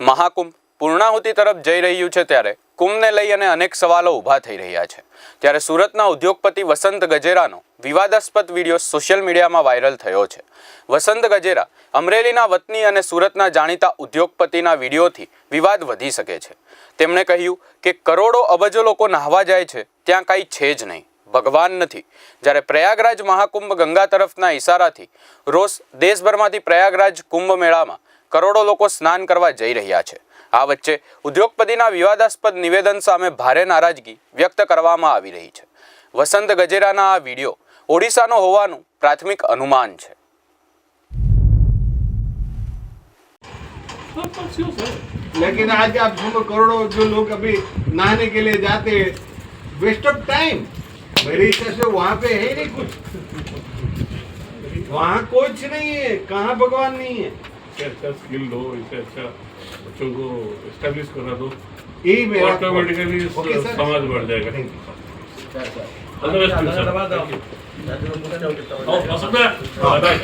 મહાકુંભ પૂર્ણાહુતિ તરફ જઈ રહ્યું છે ત્યારે કુંભને લઈ અને અનેક સવાલો ઊભા થઈ રહ્યા છે. ત્યારે સુરતના ઉદ્યોગપતિ વસંત ગજેરાનો વિવાદાસ્પદ વીડિયો સોશિયલ મીડિયામાં વાયરલ થયો છે. વસંત ગજેરા અમરેલીના વતની અને સુરતના જાણીતા ઉદ્યોગપતિના વિડીયોથી વિવાદ વધી શકે છે. તેમણે કહ્યું કે કરોડો અબજો લોકો નાહવા જાય છે, ત્યાં કાંઈ છે જ નહીં. ભગવાન નથી. જ્યારે પ્રયાગરાજ મહાકુંભ ગંગા તરફના ઇશારાથી રોજ દેશભરમાંથી પ્રયાગરાજ કુંભ મેળામાં કરોડો લોકો સ્નાન કરવા જઈ રહ્યા છે આ વચ્ચે ઉદ્યોગપતિના વિવાદાસ્પદ નિવેદન સામે ભારે નારાજગી વ્યક્ત કરવામાં આવી રહી છે વસંત ગજેરાના આ વિડીયો ઓડિશાનો હોવાનું પ્રાથમિક અનુમાન છે सब पक्षियों से लेकिन आज आप सुनो करोड़ों जो लोग अभी नहाने के लिए जाते हैं वेस्ट ऑफ टाइम मेरे हिसाब से वहां पे है नहीं कुछ वहां कुछ नहीं है कहाँ भगवान नहीं है इससे अच्छा स्किल दो इससे अच्छा बच्चों को एस्टेब्लिश करा दो यही मेरा ऑटोमेटिकली Okay, sir. समाज बढ़ जाएगा Thank